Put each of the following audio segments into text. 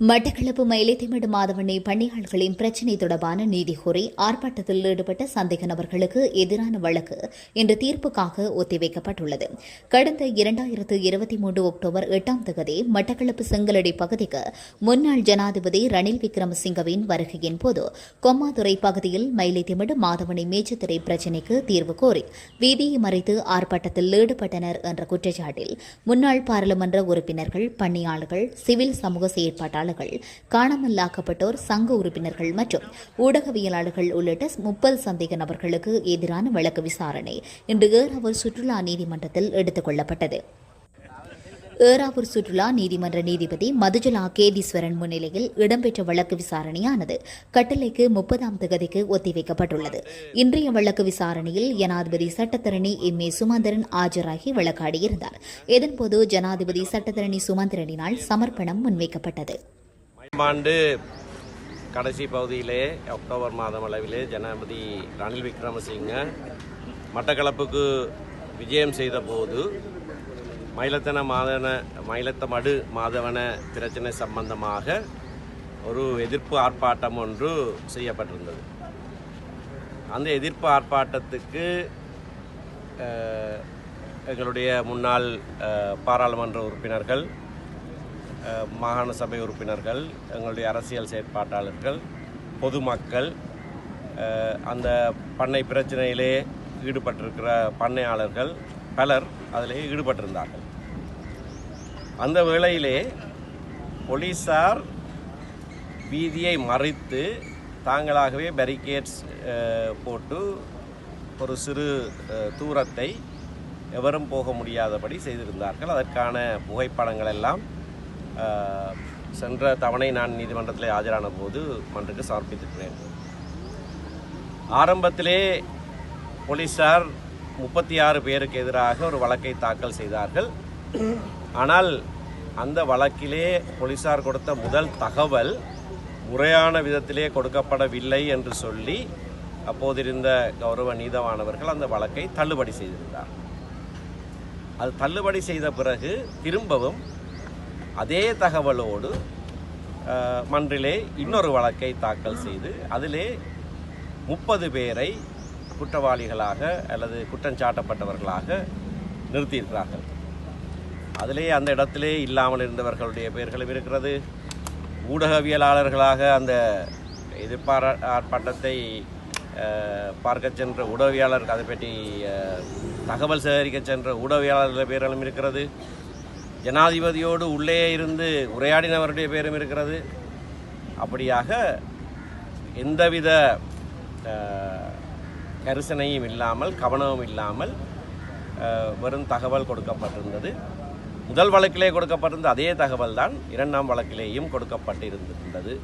மட்டக்களப்பு மயிலைத்திமடு மாதவனை பணியாளர்களின் பிரச்சினை தொடர்பான நீதி கோரி ஆர்ப்பாட்டத்தில் ஈடுபட்ட சந்தேக நபர்களுக்கு எதிரான வழக்கு இன்று தீர்ப்புக்காக ஒத்திவைக்கப்பட்டுள்ளது. கடந்த இரண்டாயிரத்து இருபத்தி மூன்று அக்டோபர் எட்டாம் தேதி மட்டக்களப்பு செங்கலடி பகுதிக்கு முன்னாள் ஜனாதிபதி ரணில் விக்ரமசிங்கவின் வருகையின் போது கொம்மாதுறை பகுதியில் மயிலைத்திமடு மாதவனை மேச்சத்திரை பிரச்சினைக்கு தீர்வு கோரி வீதியை மறைத்து ஆர்ப்பாட்டத்தில் ஈடுபட்டனர் என்ற குற்றச்சாட்டில் முன்னாள் பாராளுமன்ற உறுப்பினர்கள் பணியாளர்கள் சிவில் சமூக செயற்பாட்டாளர்கள் காணாமலாக்கப்பட்டோர் சங்க உறுப்பினர்கள் மற்றும் ஊடகவியலாளர்கள் உள்ளிட்ட முப்பது சந்தேக நபர்களுக்கு எதிரான வழக்கு விசாரணை இன்று ஏறாவூர் சுற்றுலா நீதிமன்றத்தில் எடுத்துக் கொள்ளப்பட்டது. ஏறாவூர் சுற்றுலா நீதிமன்ற நீதிபதி மதுஜலா கேதீஸ்வரன் முன்னிலையில் இடம்பெற்ற வழக்கு விசாரணையானது கட்டளைக்கு முப்பதாம் தகுதிக்கு ஒத்திவைக்கப்பட்டுள்ளது. இன்றைய வழக்கு விசாரணையில் ஜனாதிபதி சட்டத்தரணி எம். ஏ. சுமந்திரன் ஆஜராகி வழக்காடியிருந்தார். இதன்போது ஜனாதிபதி சட்டத்தரணி சுமந்திரனினால் சமர்ப்பணம் முன்வைக்கப்பட்டது. ஆண்டு கடைசி பகுதியிலே அக்டோபர் மாதம் அளவிலே ஜனாதிபதி ரணில் விக்ரமசிங்க மட்டக்களப்புக்கு விஜயம் செய்த போது மயிலத்தன மாதவன மயிலத்த மடு மாதவன பிரச்சனை சம்பந்தமாக ஒரு எதிர்ப்பு ஆர்ப்பாட்டம் ஒன்று செய்யப்பட்டிருந்தது. அந்த எதிர்ப்பு ஆர்ப்பாட்டத்துக்கு எங்களுடைய முன்னாள் பாராளுமன்ற உறுப்பினர்கள் மாகாண சபை உறுப்பினர்கள் எங்களுடைய அரசியல் செயற்பாட்டாளர்கள் பொதுமக்கள் அந்த பண்ணை பிரச்சனையிலே ஈடுபட்டிருக்கிற பண்ணையாளர்கள் பலர் அதிலே ஈடுபட்டிருந்தார்கள். அந்த வேளையிலே போலீஸார் வீதியை மறைத்து தாங்களாகவே பேரிகேட்ஸ் போட்டு ஒரு சிறு தூரத்தை எவரும் போக முடியாதபடி செய்திருந்தார்கள். அதற்கான புகைப்படங்கள் எல்லாம் சென்ற தவணை நான் நீதிமன்றத்தில் ஆஜரான போது மன்றுக்கு சமர்ப்பித்திருக்கிறேன். ஆரம்பத்திலே போலீசார் முப்பத்தி ஆறு பேருக்கு எதிராக ஒரு வழக்கை தாக்கல் செய்தார்கள். ஆனால் அந்த வழக்கிலே போலீஸார் கொடுத்த முதல் தகவல் முறையான விதத்திலே கொடுக்கப்படவில்லை என்று சொல்லி அப்போதிருந்த கௌரவ நீதவானவர்கள் அந்த வழக்கை தள்ளுபடி செய்திருந்தார் அது தள்ளுபடி செய்த பிறகு திரும்பவும் அதே தகவலோடு மன்றிலே இன்னொரு வழக்கை தாக்கல் செய்து அதிலே முப்பது பேரை குற்றவாளிகளாக அல்லது குற்றஞ்சாட்டப்பட்டவர்களாக நிறுத்தியிருக்கிறார்கள். அதிலே அந்த இடத்திலே இல்லாமல் இருந்தவர்களுடைய பெயர்களும் இருக்கிறது. ஊடகவியலாளர்களாக அந்த எதிர்பார ஆர்ப்பாட்டத்தை பார்க்க பார்க்கச் சென்ற ஊடகவியாளர் அதை பற்றி தகவல் சேகரிக்க சென்ற ஊடகவியலாளர்கள் பெயர்களும் இருக்கிறது. ஜனாதிபதியோடு உள்ளே இருந்து உரையாடினவருடைய பேரும் இருக்கிறது. அப்படியாக எந்தவித கரிசனையும் இல்லாமல் கவனமும் இல்லாமல் வெறும் தகவல் கொடுக்கப்பட்டிருந்தது. முதல் வழக்கிலே கொடுக்கப்பட்டிருந்த அதே தகவல் தான் இரண்டாம் வழக்கிலேயும் கொடுக்கப்பட்டிருந்திருந்தது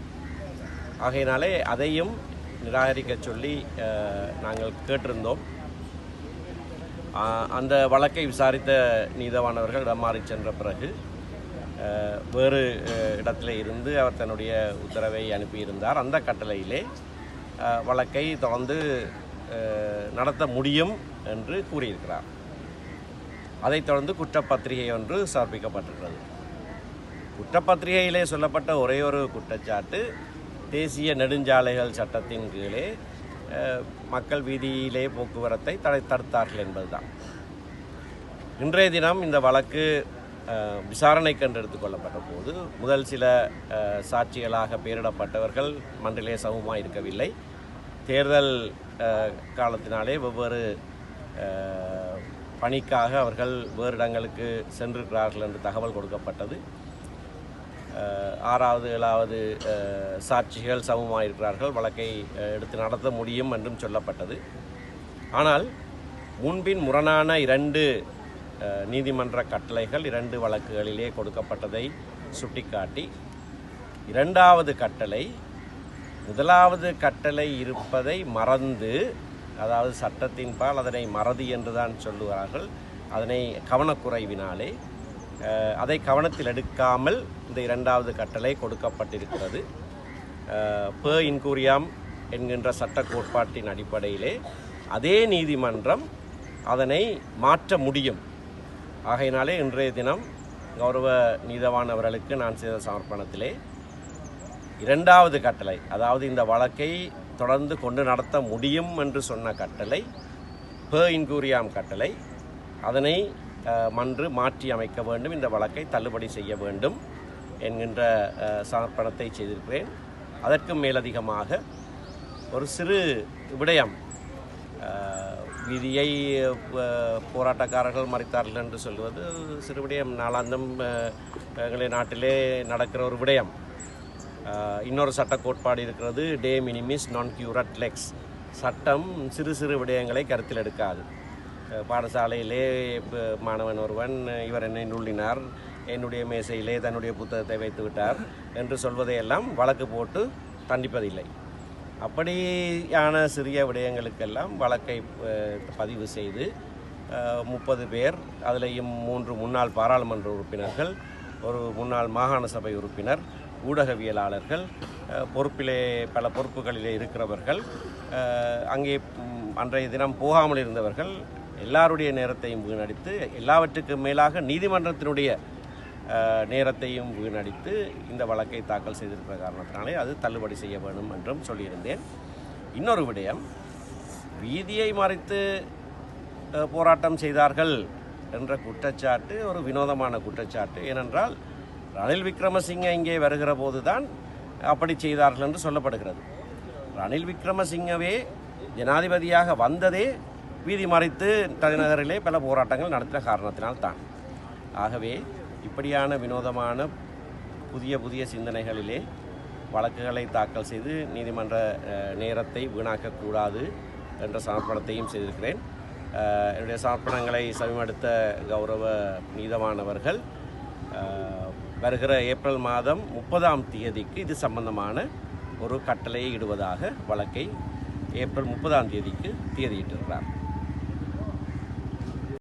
ஆகையினாலே அதையும் நிராகரிக்க சொல்லி நாங்கள் கேட்டிருந்தோம். அந்த வழக்கை விசாரித்த நீதவானவர்கள் இடம் மாறி சென்ற பிறகு வேறு இடத்துல இருந்து அவர் தன்னுடைய உத்தரவை அனுப்பியிருந்தார். அந்த கட்டளையிலே வழக்கை தொடர்ந்து நடத்த முடியும் என்று கூறியிருக்கிறார். அதைத் தொடர்ந்து குற்றப்பத்திரிகை ஒன்று சமர்ப்பிக்கப்பட்டிருக்கிறது. குற்றப்பத்திரிகையிலே சொல்லப்பட்ட ஒரே ஒரு குற்றச்சாட்டு தேசிய நெடுஞ்சாலைகள் சட்டத்தின் கீழே மக்கள் வீதியிலே போக்குவரத்தை தடை தடுத்தார்கள் என்பதுதான். இன்றைய தினம் இந்த வழக்கு விசாரணை விசாரணைக்கு என்று எடுத்துக்கொள்ளப்பட்ட போது முதல் சில சாட்சிகளாக பெயரிடப்பட்டவர்கள் மண்டலே சமமாக இருக்கவில்லை. தேர்தல் காலத்தினாலே வெவ்வேறு பணிக்காக அவர்கள் வேறு இடங்களுக்கு சென்றிருக்கிறார்கள் என்று தகவல் கொடுக்கப்பட்டது. ஆறாவது ஏழாவது சாட்சிகள் சமமாக இருக்கிறார்கள். வழக்கை எடுத்து நடத்த முடியும் என்றும் சொல்லப்பட்டது. ஆனால் முன்பின் முரணான இரண்டு நீதிமன்ற கட்டளைகள் இரண்டு வழக்குகளிலே கொடுக்கப்பட்டதை சுட்டிக்காட்டி இரண்டாவது கட்டளை முதலாவது கட்டளை இருப்பதை மறந்து அதாவது சட்டத்தின்பால் அதனை மறதி என்று தான் சொல்லுவார்கள் அதனை கவனக்குறைவினாலே அதை கவனத்தில் எடுக்காமல் இந்த இரண்டாவது கட்டளை கொடுக்கப்பட்டிருக்கிறது. ப இன்கூரியாம் என்கின்ற சட்ட கோட்பாட்டின் அடிப்படையிலே அதே நீதிமன்றம் அதனை மாற்ற முடியும். ஆகையினாலே இன்றைய தினம் கௌரவ நீதவானவர்களுக்கு நான் செய்த சமர்ப்பணத்திலே இரண்டாவது கட்டளை அதாவது இந்த வழக்கை தொடர்ந்து கொண்டு நடத்த முடியும் என்று சொன்ன கட்டளை ப இன்கூரியாம் கட்டளை அதனை மன்று மாற்றி அமைக்க வேண்டும் இந்த வழக்கை தள்ளுபடி செய்ய வேண்டும் என்கின்ற சமர்ப்பணத்தை செய்திருக்கிறேன். அதற்கும் மேலதிகமாக ஒரு சிறு விடயம் விதியை போராட்டக்காரர்கள் மறைத்தார்கள் என்று சொல்வது சிறு விடயம். நாளாந்தம் எங்களுடைய நாட்டிலே நடக்கிற ஒரு விடயம். இன்னொரு சட்ட கோட்பாடு இருக்கிறது டே மினிமிஸ் நான் கியூரட் லெக்ஸ் சட்டம் சிறு சிறு விடயங்களை கருத்தில் எடுக்காது. பாடசாலையிலே மாணவன் ஒருவன் இவர் என்னை நுள்ளினார் என்னுடைய மேசையிலே தன்னுடைய புத்தகத்தை வைத்து விட்டார் என்று சொல்வதையெல்லாம் வழக்கு போட்டு தண்டிப்பதில்லை. அப்படியான சிறிய விடயங்களுக்கெல்லாம் வழக்கை பதிவு செய்து முப்பது பேர் அதிலேயும் மூன்று முன்னாள் பாராளுமன்ற உறுப்பினர்கள் ஒரு முன்னாள் மாகாண சபை உறுப்பினர் ஊடகவியலாளர்கள் பொறுப்பிலே பல பொறுப்புகளிலே இருக்கிறவர்கள் அங்கே அன்றைய தினம் போகாமல் இருந்தவர்கள் எல்லாருடைய நேரத்தையும் வீணடித்து எல்லாவற்றுக்கும் மேலாக நீதிமன்றத்தினுடைய நேரத்தையும் வீணடித்து இந்த வழக்கை தாக்கல் செய்திருக்கிற காரணத்தினாலே அது தள்ளுபடி செய்ய வேண்டும் என்றும் சொல்லியிருந்தேன். இன்னொரு விடயம் வீதியை மறைத்து போராட்டம் செய்தார்கள் என்ற குற்றச்சாட்டு ஒரு வினோதமான குற்றச்சாட்டு. ஏனென்றால் ரணில் விக்ரமசிங்க இங்கே வருகிற போதுதான் அப்படி செய்தார்கள் என்று சொல்லப்படுகிறது. ரணில் விக்ரமசிங்கவே ஜனாதிபதியாக வந்ததே வீதி மறைத்து தலைநகரிலே பல போராட்டங்கள் நடத்தின காரணத்தினால் தான் ஆகவே இப்படியான வினோதமான புதிய புதிய சிந்தனைகளிலே வழக்குகளை தாக்கல் செய்து நீதிமன்ற நேரத்தை வீணாக்கக்கூடாது என்ற சமர்ப்பணத்தையும் செய்திருக்கிறேன். என்னுடைய சமர்ப்பணங்களை சமீபடுத்த கௌரவ நீதவானவர்கள் வருகிற ஏப்ரல் மாதம் முப்பதாம் தேதிக்கு இது சம்பந்தமான ஒரு கட்டளையை இடுவதாக வழக்கை ஏப்ரல் முப்பதாம் தேதிக்கு தேதியிட்டிருக்கிறார்.